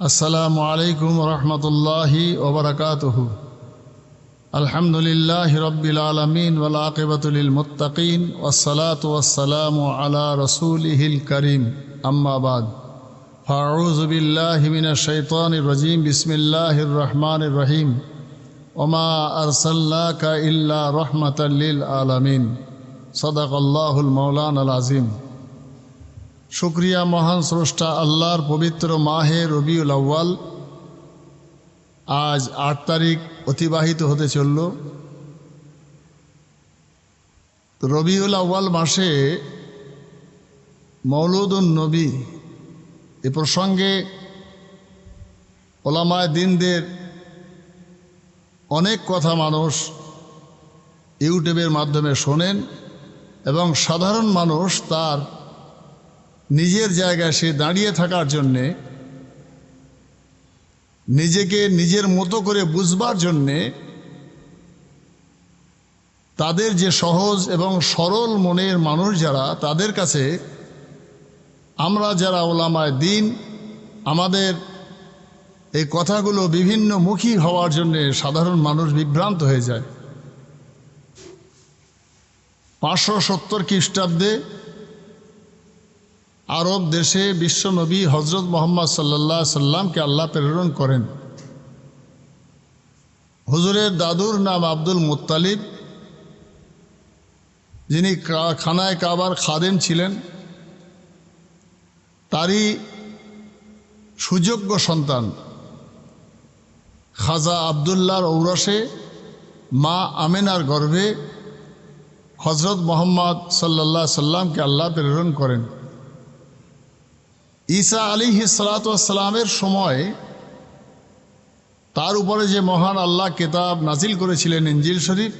আসসালামু আলাইকুম রহমতুল্লাহি ওবরাকাতহ আলহামদুলিল্লাহ রব্বিল আলমিন ওলাকিবতুলিল মুতাকিন ওসালাত ওসালাম আলা রসুলহিল করিম। আম্মাবাদ ফাউজবিল্লাহমিন শৈতান রজিম। বিসমিল্লাহ রহমান রহিম। ওমা আরসাল্লা কা ইল্লা রহমতাল্লিল আলমিন। সদাকল্লাহুল মৌলান আল আজিম শুক্রিয়া মহান স্রষ্টা আল্লাহর পবিত্র মাহে রবিউল আউ্য়াল। আজ আট তারিখ অতিবাহিত হতে চলল। রবিউল আউ্য়াল মাসে মৌলুদুন নবী এ প্রসঙ্গে ওলামায় দিনদের অনেক কথা মানুষ ইউটিউবের মাধ্যমে শোনেন এবং সাধারণ মানুষ তার নিজের জায়গায় সে দাঁড়িয়ে থাকার জন্যে, নিজেকে নিজের মতো করে বুঝবার জন্যে, তাদের যে সহজ এবং সরল মনের মানুষ যারা, তাদের কাছে আমরা যারা ওলামায় দিন, আমাদের এই কথাগুলো বিভিন্ন মুখী হওয়ার জন্যে সাধারণ মানুষ বিভ্রান্ত হয়ে যায়। পাঁচশো সত্তর খ্রিস্টাব্দে আরব দেশে বিশ্বনবী হজরত মোহাম্মদ সাল্লাহ সাল্লামকে আল্লাহ প্রেরণ করেন। হুজুরের দাদুর নাম আব্দুল মুত্তালিব, যিনি খানায় কাবার খাদেম ছিলেন। তারই সুযোগ্য সন্তান খাজা আবদুল্লাহর ঔরসে, মা আমেনার গর্ভে হজরত মোহাম্মদ সাল্লাহ সাল্লামকে আল্লাহ প্রেরণ করেন। ঈসা আলী সালাতামের সময় তার উপরে যে মহান আল্লাহ কেতাব নাজিল করেছিলেন ইঞ্জিল শরীফ,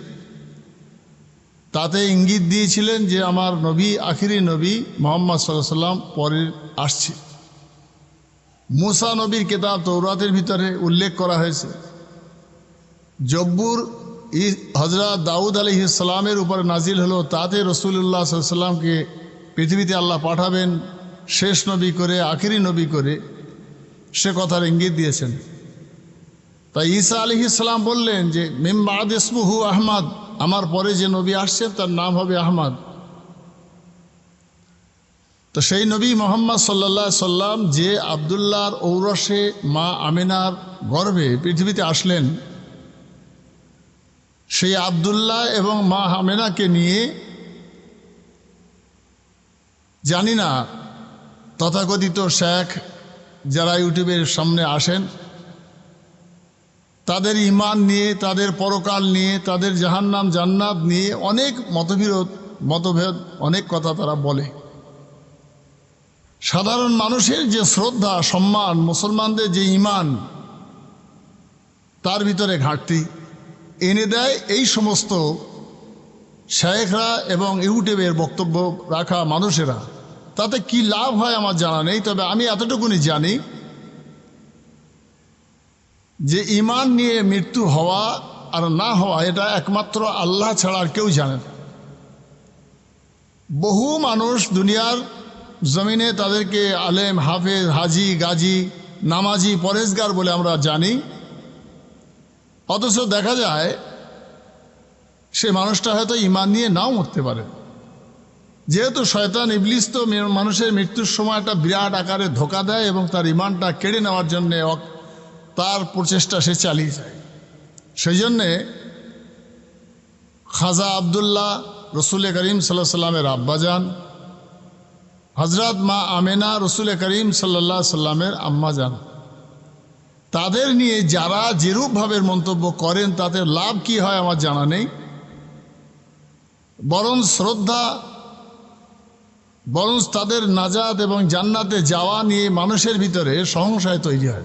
তাতে ইঙ্গিত দিয়েছিলেন যে আমার নবী, আখিরি নবী মোহাম্মদ সাল্লাহ সাল্লাম পরে আসছে। মুসা নবীর কেতাব তৌরাতের ভিতরে উল্লেখ করা হয়েছে। জব্বুর হজরত দাউদ আলী ইসলামের উপরে নাজিল হলো, তাতে রসুল্লাহ সাল্লামকে পৃথিবীতে আল্লাহ পাঠাবেন শেষ নবী করে, আখিরি নবী করে, সে কথার ইঙ্গিত দিয়েছেন। তাই ঈসা আলি ইসলাম বললেন যে মিমবাদ ইসমুহু আহমদ, আমার পরে যে নবী আসছেন তার নাম হবে আহমদ। তো সেই নবী মোহাম্মদ সাল্লা সাল্লাম যে আবদুল্লাহর ঔরসে মা আমিনার গর্ভে পৃথিবীতে আসলেন, সেই আবদুল্লাহ এবং মা আমেনাকে নিয়ে জানি না তথাকথিত শেখ যারা ইউটিউবের সামনে আসেন, তাদের ইমান নিয়ে, তাদের পরকাল নিয়ে, তাদের জাহান্নাম, জান্নাত নিয়ে অনেক মতবিরোধ, মতভেদ, অনেক কথা তারা বলে। সাধারণ মানুষের যে শ্রদ্ধা, সম্মান, মুসলমানদের যে ইমান তার ভিতরে ঘাটতি। এনে দেয় এই সমস্ত শেখরা এবং ইউটিউবের বক্তব্য রাখা মানুষেরা। তাতে কি লাভ হয় আমার জানা নেই, তবে আমি এতটুকুনি জানি যে ইমান নিয়ে মৃত্যু হওয়া আর না হওয়া, এটা একমাত্র আল্লাহ ছাড়া আর কেউ জানেন বহু মানুষ দুনিয়ার জমিনে তাদেরকে আলেম, হাফেজ, হাজি, গাজী, নামাজি পরেজগার বলে আমরা জানি। অথচ দেখা যায় সে মানুষটা হয়তো ইমান নিয়ে নাও মরতে পারে। যেহেতু শয়তান ইবলিস তো মানুষের মৃত্যুর সময় একটা বিরাট আকারে ধোকা দেয় এবং তার ইমানটা কেড়ে নেওয়ার জন্যে তার প্রচেষ্টা সে চালিয়ে যায়। সেই জন্যে খাজা আবদুল্লাহ রসুল করিম সাল্লাহ সাল্লামের আব্বাজান হজরত মা আমেনা রসুল করিম সাল্লাহ সাল্লামের আম্মাজান, তাদের নিয়ে যারা যেরূপভাবে মন্তব্য করেন তাতে লাভ কি হয় আমার জানা নেই। বরং শ্রদ্ধা বরং তাদের নাজাদ এবং জান্নাতে যাওয়া নিয়ে মানুষের ভিতরে সংশয় তৈরি হয়।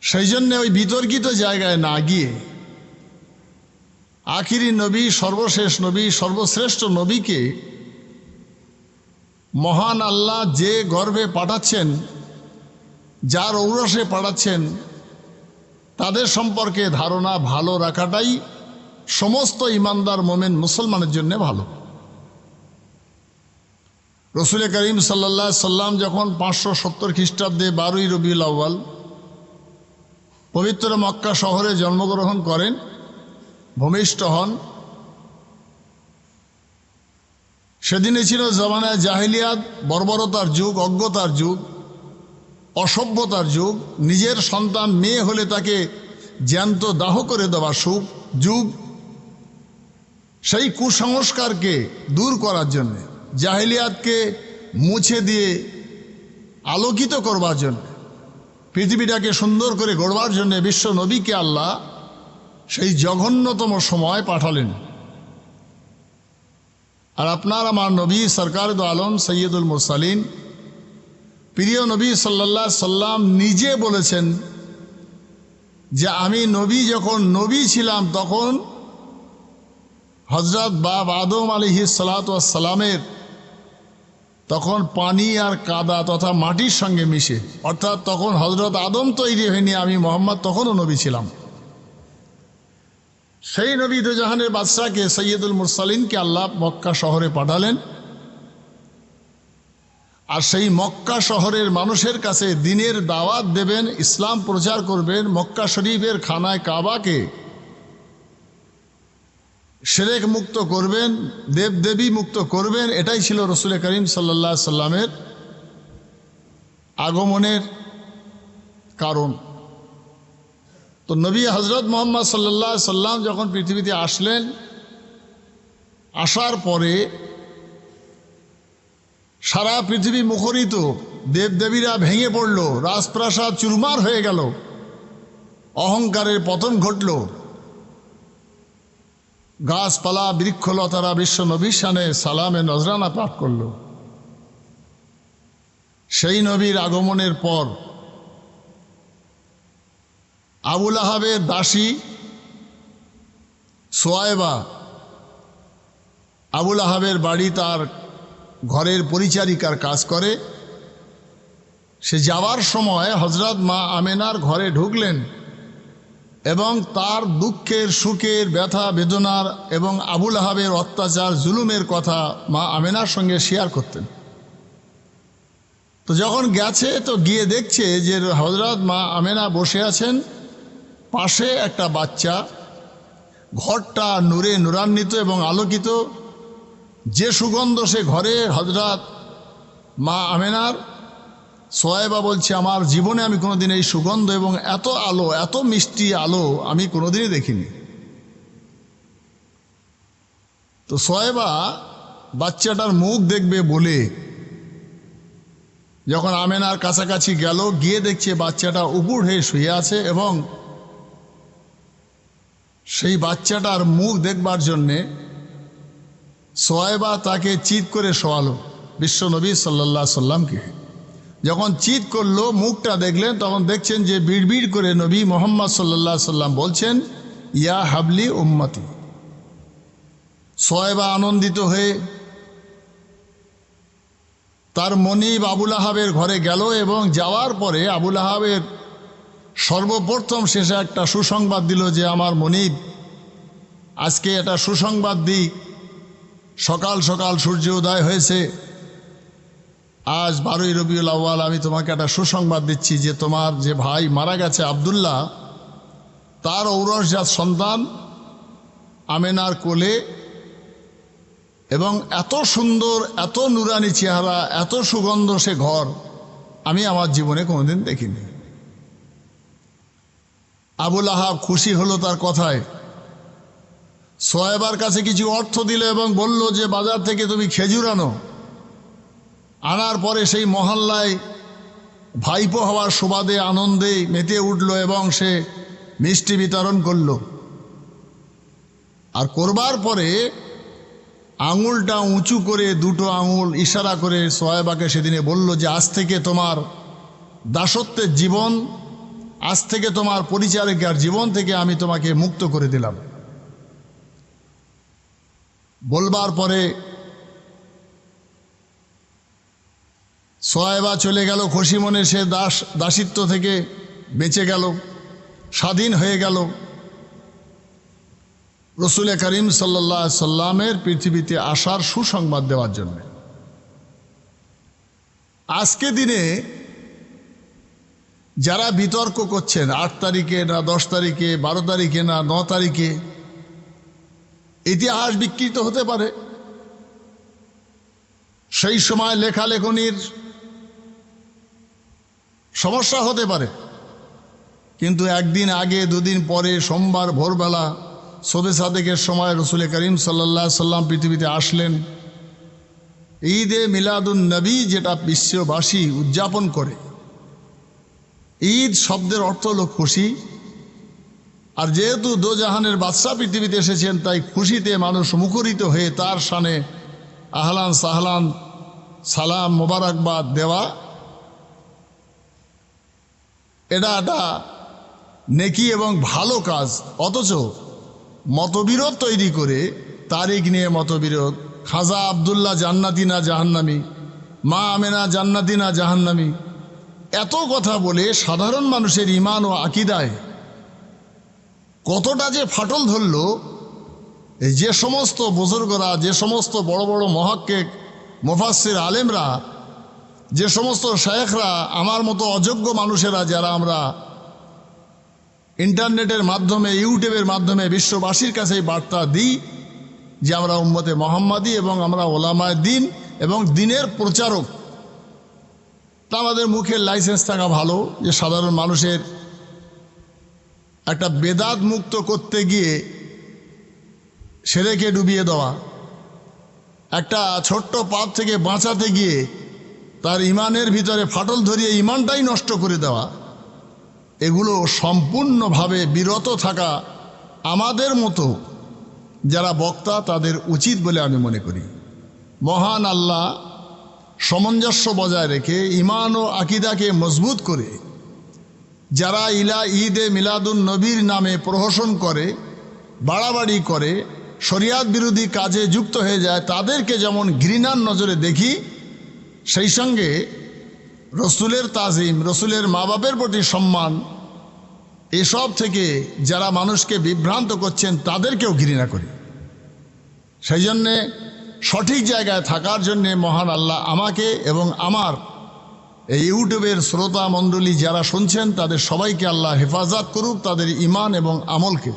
সেই জন্যে ওই বিতর্কিত জায়গায় না গিয়ে আখিরি নবী, সর্বশেষ নবী, সর্বশ্রেষ্ঠ নবীকে মহান আল্লাহ যে গর্ভে পাঠাচ্ছেন, যার ঔরসে পাঠাচ্ছেন, তাদের সম্পর্কে ধারণা ভালো রাখাটাই সমস্ত ইমানদার মোমেন মুসলমানের জন্য ভালো। রসুল করিম সাল্লা সাল্লাম যখন পাঁচশো সত্তর খ্রিস্টাব্দে বারোই রবিউল আউ্বাল পবিত্র মক্কা শহরে জন্মগ্রহণ করেন, ভূমিষ্ঠ হন সেদিনে ছিল জমানায় জাহিলিয়াত, বর্বরতার যুগ, অজ্ঞতার যুগ, অসভ্যতার যুগ, নিজের সন্তান মেয়ে হলে তাকে জ্যান্ত দাহ করে দেওয়া সুখ, যুগ, সেই কুসংস্কারকে দূর করার জন্য। জাহিলিয়াতকে মুছে দিয়ে আলোকিত করবার জন্য, পৃথিবীটাকে সুন্দর করে গড়বার জন্য বিশ্ব নবীকে আল্লাহ সেই জঘন্যতম সময় পাঠালেন। আর আপনার আমার নবী সরকার আলম সৈয়দুল মুরসালিন, প্রিয় নবী সাল্লাহ সাল্লাম নিজে বলেছেন যে আমি নবী যখন নবী ছিলাম তখন হজরত বাব আদম আলিহি সালাতামের তখন পানি আর কাদা তথা মাটির সঙ্গে মিশে। অর্থাৎ তখন হজরত আদম তৈরি হয়নি, আমি মোহাম্মদ তখনও নবী ছিলাম। সেই নবী দুজাহানের বাদশাহকে সৈয়দুল মুরসালিনকে আল্লাহ মক্কা শহরে পাঠালেন। আর সেই মক্কা শহরের মানুষের কাছে দিনের দাওয়াত দেবেন, ইসলাম প্রচার করবেন, মক্কা শরীফের খানায় কাবাকে সেরেক মুক্ত করবেন দেবদেবী মুক্ত করবেন, এটাই ছিল রসুল করিম সাল্লা সাল্লামের আগমনের কারণ। তো নবী হজরত মোহাম্মদ সাল্লাহ সাল্লাম যখন পৃথিবীতে আসলেন, আসার পরে সারা পৃথিবী মুখরিত দেবদেবীরা ভেঙে পড়ল, রাজপ্রাসাদ চুরমার হয়ে গেল, অহংকারের পতন ঘটল। গাছপালা বৃক্ষলতারা বিশ্ব নবীশানে সালামে নজরানা পাঠ করল। সেই নবীর আগমনের পর আবুল আহাবের দাসী সোয়াইবা আবুল আহাবের বাড়ি তার ঘরের পরিচারিকার কাজ করে। সে যাওয়ার সময় হজরত মা আমেনার ঘরে ঢুকলেন। এবং তার দুঃখের, সুখের, ব্যথা, বেদনার এবং আবুল আহাবের অত্যাচার, জুলুমের কথা মা আমেনার সঙ্গে শেয়ার করতেন। তো যখন গেছে, তো গিয়ে দেখছে যে হজরত মা আমেনা বসে আছেন। পাশে একটা বাচ্চা, ঘরটা নূরে নূরান্বিত এবং আলোকিত। যে সুগন্ধ সে ঘরে হজরত মা আমেনার সোয়েবা বলছে, আমার জীবনে আমি কোনোদিন এই সুগন্ধ এবং এত আলো, এত মিষ্টি আলো আমি কোনোদিনই দেখিনি। তো সোয়েবা বাচ্চাটার মুখ দেখবে বলে, যখন আমেনার কাছাকাছি গেল, গিয়ে দেখছে বাচ্চাটা উপুর হয়ে শুয়ে আছে এবং সেই বাচ্চাটার মুখ দেখবার জন্যে সোয়েবা তাকে চিৎ করে শোয়ালো বিশ্বনবী সাল্লা সাল্লামকে। যখন চিৎ করল, মুখটা দেখলেন, তখন দেখছেন যে বিড়বিড় করে নবী মোহাম্মদ সাল্লা সাল্লাম বলছেন, ইয়া হাবলি উম্মতি। সোয়েবা আনন্দিত হয়ে তার মনিব আবুল আহাবের ঘরে গেল এবং যাওয়ার পরে আবুল আহাবের সর্বপ্রথম শেষে একটা সুসংবাদ দিল যে, আমার মনিব, আজকে এটা সুসংবাদ দিই। সকাল সকাল সূর্য উদয় হয়েছে। আজ বারোই রবিউল আউ্য়াল আমি তোমাকে একটা সুসংবাদ দিচ্ছি যে তোমার যে ভাই মারা গেছে আবদুল্লাহ, তার ঔরসজাত সন্তান আমেনার কোলে এবং এত সুন্দর, এত নুরানি চেহারা, এত সুগন্ধ সে ঘর আমি আমার জীবনে কোনোদিন দেখিনি। আবুল আহাব খুশি হলো তার কথায়। সোয়েবার কাছে কিছু অর্থ দিল এবং বলল যে, বাজার থেকে তুমি খেজুর আনো। আনার পরে সেই মহল্লায় ভাইপো হওয়ার সুবাদে আনন্দে মেতে উঠল এবং সে মিষ্টি বিতরণ করল। আর করবার পরে আঙুলটা উঁচু করে দুটো আঙুল ইশারা করে সোয়েবাকে সেদিনে বলল যে, আজ থেকে তোমার দাসত্বের জীবন, আজ থেকে তোমার পরিচারিকার জীবন থেকে আমি তোমাকে মুক্ত করে দিলাম। বলবার পরে সোয়েবা চলে গেল খুশি মনে সে দাস, দাসিত্ব থেকে বেঁচে গেল, স্বাধীন হয়ে গেল। রসুল করিম সাল্লা সাল্লামের পৃথিবীতে আসার সুসংবাদ দেওয়ার জন্য। আজকে দিনে যারা বিতর্ক করছেন, আট তারিখে না দশ তারিখে, বারো তারিখে না ন তারিখে, ইতিহাস বিকৃত হতে পারে। সেই সময় লেখালেখনির সমস্যা হতে পারে। কিন্তু একদিন আগে, দুদিন পরে সোমবার ভোরবেলা সবে সাদেকের সময় রসুল করিম সাল্লা সাল্লাম পৃথিবীতে আসলেন। ঈদে মিলাদুন নবী যেটা বিশ্ববাসী উদযাপন করে। ঈদ শব্দের অর্থ হলো খুশি। আর যেহেতু দোজাহানের বাদশাহ পৃথিবীতে এসেছেন, তাই খুশিতে মানুষ মুখরিত হয়ে তার সানে আহলান সাহলান সালাম মোবারকবাদ দেওয়া এটা একটা নেকি এবং ভালো কাজ। অথচ মতবিরোধ তৈরি করে তারিখ নিয়ে মতবিরোধ। খাজা আবদুল্লাহ জান্নাতি না জাহান্নামি? মা আমেনা জান্নাতি না জাহান্নামি? এত কথা বলে সাধারণ মানুষের ইমান ও আকিদায় কতটা যে ফাটল ধরল। যে সমস্ত বুজুর্গরা, যে সমস্ত বড় বড় মহাক্কেক মুফাসির আলেমরা যে সমস্ত শেখরা আমার মতো অযোগ্য মানুষেরা যারা আমরা ইন্টারনেটের মাধ্যমে, ইউটিউবের মাধ্যমে বিশ্ববাসীর কাছে বার্তা দিই, যে আমরা উম্মতে মোহাম্মদী এবং আমরা ওলামায় দিন এবং দিনের প্রচারক, তা আমাদের মুখের লাইসেন্স থাকা ভালো। যে সাধারণ মানুষের একটা বেদাত মুক্ত করতে গিয়ে সেরেকে ডুবিয়ে দেওয়া, একটা ছোট্ট পাপ থেকে বাঁচাতে গিয়ে তার ইমানের ভিতরে ফাটল ধরিয়ে ইমানটাই নষ্ট করে দেওয়া, এগুলো সম্পূর্ণভাবে বিরত থাকা আমাদের মতো যারা বক্তা তাদের উচিত বলে আমি মনে করি। মহান আল্লাহ সামঞ্জস্য বজায় রেখে ইমান ও আকিদাকে মজবুত করে, যারা ইলা ঈদে মিলাদুন নবীর নামে প্রহসন করে, বাড়াবাড়ি করে, শরিয়াত বিরোধী কাজে যুক্ত হয়ে যায়, তাদেরকে যেমন ঘৃণার নজরে দেখি সেই সঙ্গে রসুলের তাজিম, রসুলের মা বাপের প্রতি সম্মান, এসব থেকে যারা মানুষকে বিভ্রান্ত করছেন, তাদেরকেও ঘৃণা করি। সেই জন্যে সঠিক জায়গায় থাকার জন্যে মহান আল্লাহ আমাকে এবং আমার এই ইউটিউবের শ্রোতা মণ্ডলী যারা শুনছেন, তাদের সবাইকে আল্লাহ হেফাজত করুক তাদের ইমান এবং আমলকে।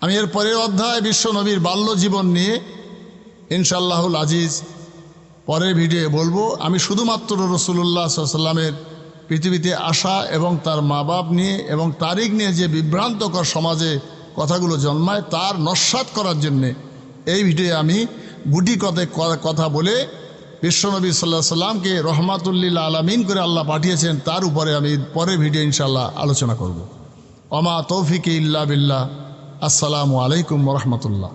আমি এর পরের অধ্যায় বিশ্ব নবীর বাল্য জীবন নিয়ে ইনশাল্লাহুল আজিজ পরের ভিডিও বলব, আমি শুধুমাত্র রসুল্লাহ সাল্লামের পৃথিবীতে আসা এবং তার মা বাপ নিয়ে এবং তারিখ নিয়ে যে বিভ্রান্তকর সমাজে কথাগুলো জন্মায় তার নস্বাত করার জন্যে এই ভিডিও আমি গুটি কথে কথা বলে বিশ্বনবী সাল্লাহ সাল্লামকে রহমাতুল্লিল আলমিন করে আল্লাহ পাঠিয়েছেন, তার উপরে আমি পরের ভিডিও ইনশাল্লাহ আলোচনা করব। অমা তৌফিক ইল্লা বিল্লাহ। আসসালামু আলাইকুম রহমতুল্লাহ।